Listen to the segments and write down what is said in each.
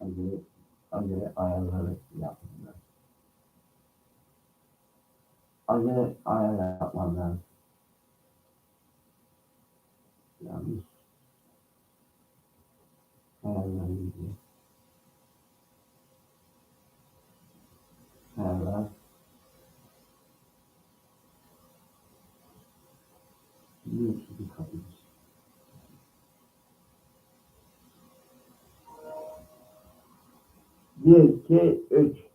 Önce, önce ayarları yapmalı. Önce ayar yapmalı. Yanlış. Ayarları gidiyor. Ayarlar. Büyük bir kapı. 1, 2, 3.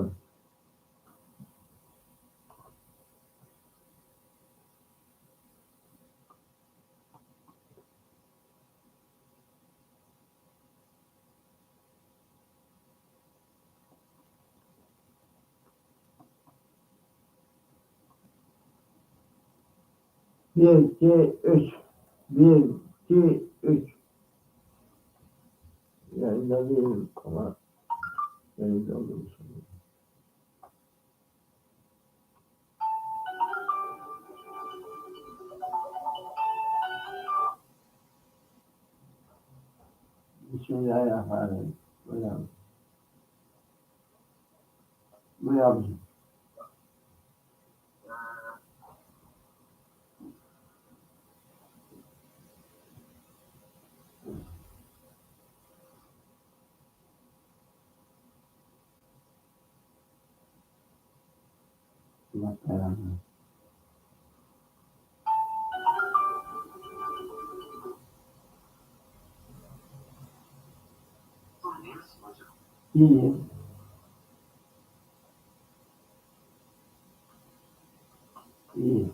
mı? Bir, iki, üç. Bir, iki, üç. Yayında bir koma. Yayında olduğunu sanıyorum. Bismillahirrahmanirrahim. Buyurun. Buyur abicim. Allah belanı. İyi. İyi.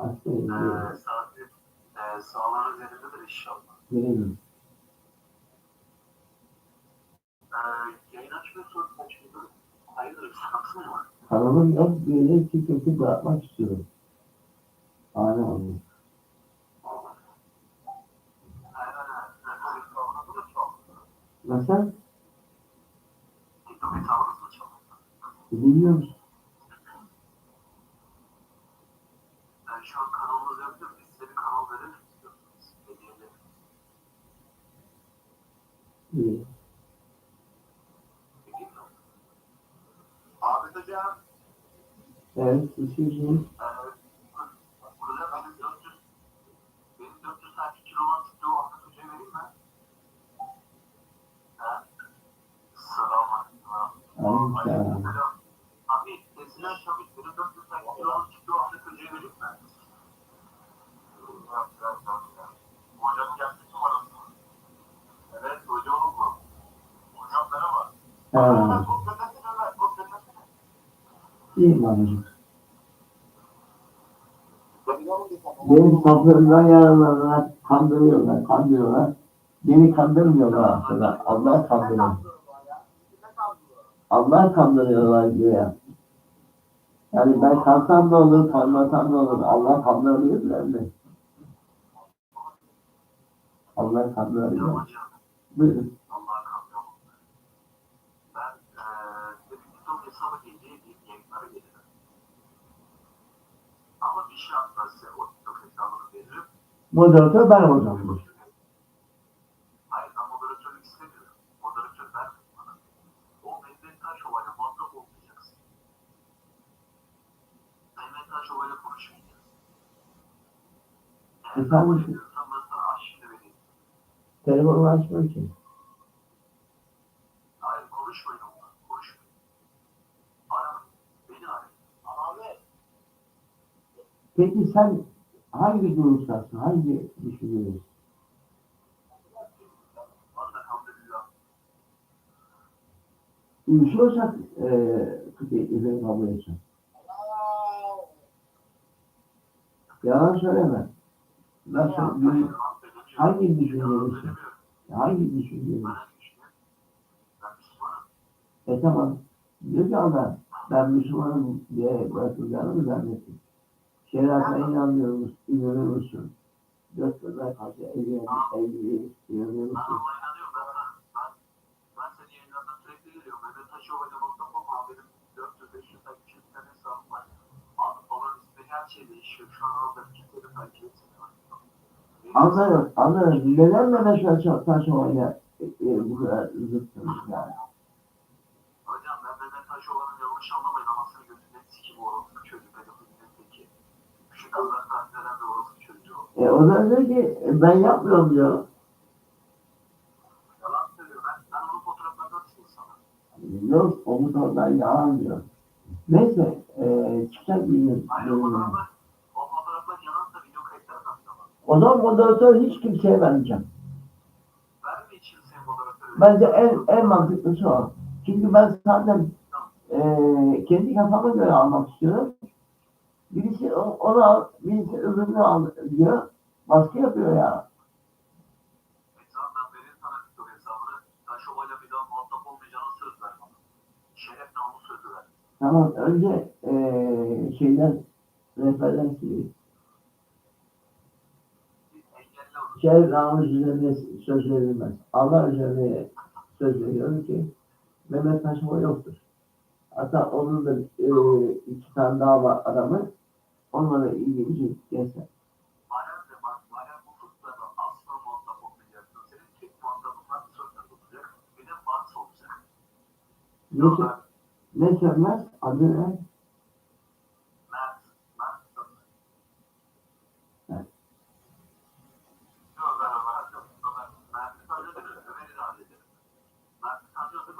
Aslında. Ee, saati e, sağlığınız yerindedir inşallah. Verelim. Ee, yayın açmıyorsunuz kaçıncı? Hayırdır bir sıkıntı mı? Kanalım yok. Böyle çekimsi bırakmak istiyorum. Ani olmuş. Hayır hayır. Rekolik tavrınızı mı çaldı? Nasıl? Hesabınız mı çaldı? Biliyor musun? Ben şu an kanalınız yok değil mi? Biz size kanal verelim istiyorsunuz. Hediyeleri. İyi. Peki mi? Ahmet Hocam. Evet. Ee, Kuzen benim 400 benim 400 takipçili olan TikTok'u Ahmet Hoca'ya vereyim mi? Ha? Selamünaleyküm. Aleykümselam. Selam. Abi Esinler Şamil benim 400 takipçili olan TikTok'u Ahmet Hoca'ya vereyim mi? Yok, yok, yok, yok. Hocamın gerçek numarası? Evet, hocamın bu. Hocam merhaba. Ha, Sohbet etsene lan, sohbet etsene. iyi babacığım. Benim saplarımdan yararlanarak kandırıyorlar, kandırıyorlar. Beni kandırmıyorlar aslında. Allah kandırıyor. Allah kandırıyorlar diye. Yani ben kalsam da olur, kalmasam da olur. Allah kandırabilirler mi? Allah. Hocam. Buyurun. Allah'a kalkıyorum. Ben Yıkanmış mı? Telefonu açmıyor ki. Hayır konuşmayın. Konuşmayın. Beni ara. Abi. Peki sen hangi durumdasın? Hangi düşünüyorsun? Uyuşuyorsak e, İbrahim ablaya için. Yalan söyleme. Nasıl, bir- hangi düşüncelisin? Hangi düşüncelisin? E tamam. Diyor ki Allah, ben Müslümanım diye bırakılacağını mı zannettin? Şeriatına inanmıyor musun? İnanıyor musun? Dört kızlar karşı evliye, evliye inanıyor Ben musun? Allah'a inanıyorum. Ben, ben, ben senin yayınlarından sürekli geliyorum. Mehmet Taşoğlu'yla Mustafa abi benim 400-500 takipçilik tane hesabım var. Abi falan ismi her şey değişiyor. Şu an orada de takip etmiyor. Anlarım, anlarım. Neden Mehmet Taş- Taşova'yla e, e, bu kadar zıttınız yani? Hocam ben Mehmet Taşoğlu'nun yanlış anlamayın anasını götünden sikim orospu çocuğu pedofilinin teki. Küçük takip eden bir orospu çocuğu. E, o da diyor ki e, ben yapmıyorum diyor. Yalan söylüyor. Ben, ben onun fotoğraflarını atayım sana. Yok, omuz oradan yalan diyor. Neyse, e, çıkacak bir gün. Hayır o fotoğraflar, o fotoğraflar yalansa video kayıtları da tamam. O zaman moderatör hiç kimseye vermeyeceğim. Bence en, en mantıklısı o. Çünkü ben zaten e, kendi kafama göre almak istiyorum. Birisi o- onu al, birisi öbürünü al diyor. Baskı yapıyor ya. Hesap ben vereyim sana TikTok hesabını. Sen şovayla bir daha muhatap olmayacağını söz ver bana. Şeref namus sözü ver. Tamam önce e, şeyden rehberden sileyim. Bir Şerif namus üzerine söz verilmez. Allah üzerine söz veriyorum ki Mehmet Taşova yoktur. Hatta onun da e, iki tane daha var adamı. Onlara ilgili şey gelsen. Bana de bak, bana bu fırsatla asla muhatap olmayacaksın. Senin tek muhatabın var sözler olacak. Bir de Mars olacak. Ne, sö- ne sönmez? Adı ne? Mert, Mert Satır. Evet. Yok ben Ömer, yok Ömer. Mert'i sadece de Ömer'i de hallederim. Mert'i sadece değil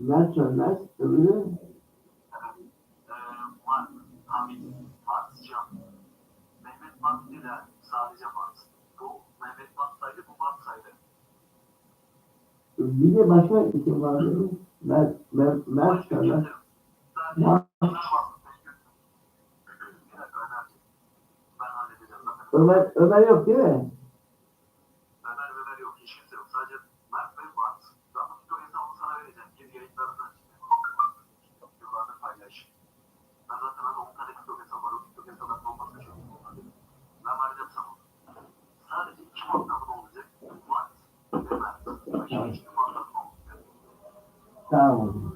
Ne sönmez? Öbürü. Mehmet Mart ile sadece Mart. Bu Mehmet Mart saydı, bu Mart saydı. bir de başka isim var değil mi? Mert, Mert, Mert sönmez. Zaten Ömer, Ömer yok değil mi? Ömer Ömer yok. Hiç kimse yok. Sadece Mert ve Mart. Zaten TikTok hesabını sana vereceğim. Gir yayınlarından TikTok yıllarda paylaş. Ben zaten hani 10 tane TikTok hesabı var. O TikTok hesabının olmasını çok istiyorum. Ben vereceğim sana. Sadece iki muhatabın olacak. Mart ve Tamam.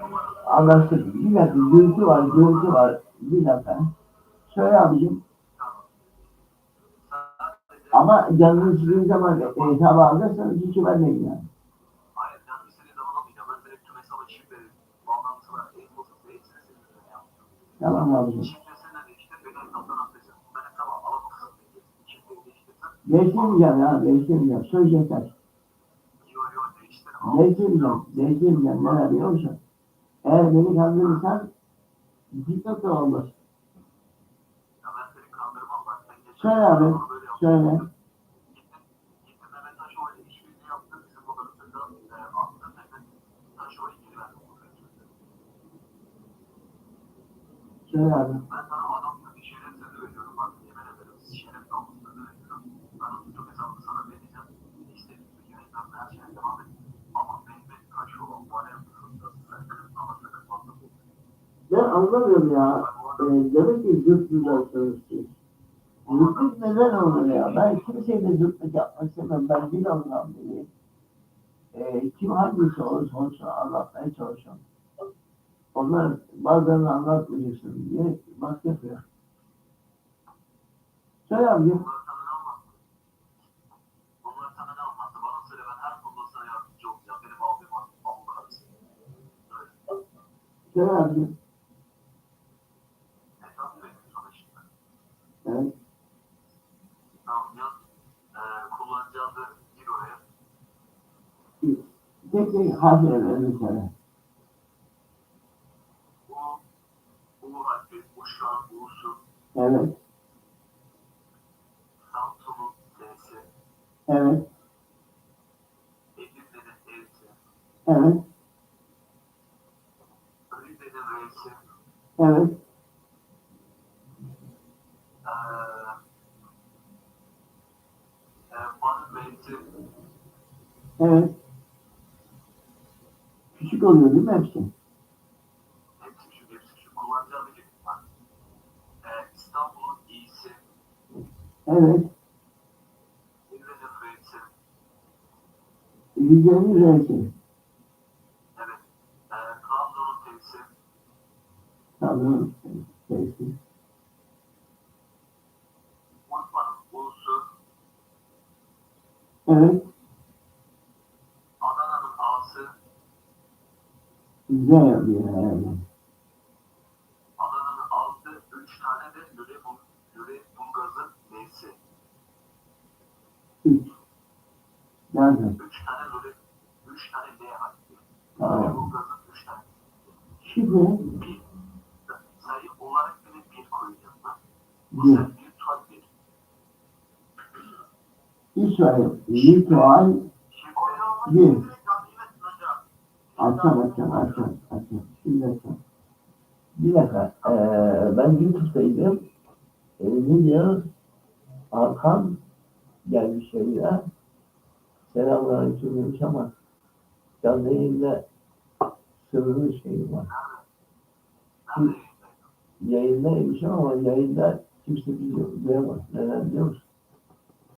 numara. Anlaştık. Bir gürültü var, gürültü var. Bir dakika. Söyle abicim. Tamam. Ama canını istediğin zaman e, hesabı alırsanız hiç vermeyin yani. Hayır, yani Değiştirmeyeceğim ya, değiştirmeyeceğim. Söz yeter. yo yo değiştirin. Değiştirmeyeceğim, değiştirmeyeceğim. Ne biliyor musun? Eğer beni kandırırsan da olmaz. Ya ben seni Söyle abi, söyle. Gittin, gittin Mehmet Taşoğlu'yla işbirliği yaptın. Bizim moderatörde e, attın Mehmet Taşoğlu'yu geri verdin. Söyle abi. Ben sana adamla bir şeref sözü veriyorum bak yemin ederim. Şeref namus sözü veriyorum. Ben o TikTok hesabını sana vereceğim. İstediğin bütün yayınlarına her şeye devam et. Ama Mehmet Taşoğlu bana yapıyorsun da sakın ama sakın fazla bu. Ben anlamıyorum ya. E, demek ki zıt düzelsiniz siz. Zıtlık neden olur ya? Ben kimseyle zıtlık yapmak istemem. Ben bir anlam değil. E, kim hangisi olursa olsun anlatmaya çalışıyorum. Onlar bazılarını anlatmayacaksın diye baskı yapıyor. Söyle abicim. Bunlar sana ne anlattı? Bunlar sana ne anlattı? Bana söyle ben her konuda sana yardımcı olacağım. Benim abim var. Allah Söyle. Söyle abicim. Hesap vereyim sana şimdi. Evet. Tamam yaz. Ee, kullanıcı adı gir oraya. Uşağın U'su, Evet. Samsun'un S'si, Evet. Edirne'nin Evet. Rize'nin R'si. Evet. Ee, e, Van'ın B'si. Evet. Küçük oluyor değil mi hepsi? Hepsi hepsi şu. Kullanıcı adı gibi var. İstanbul'un İ'si. Evet. Rize'nin R'si. Rize'nin R'si. Evet. Ee, Trabzon'un T'si. Tamam. R'si. Urfa'nın U'su. Evet. Güzel yapıyor herhalde. Adana'nın A'sı. Üç tane de Lüleburgaz, Lüleburgaz'ın L'si. Üç. Nerede? Üç tane Lüle, üç tane L harfi. Tamam. Lüleburgaz'ın üç tane. Şifre. Bir. Sayı olarak bile bir. Bu Bir. bir tuval bir. İsrail. Lituan. Şifre. Bir. Açacağım, açacağım, açacağım, açacağım. Şimdi açacağım. Bir dakika. Ee, ben YouTube'daydım. Ee, ne diyor? Hakan gelmiş yayına. Selamünaleyküm demiş ama canlı yayında sırrı şey var. Yayındaymış ama yayında kimse biliyor, duyamaz. Neden biliyor musun?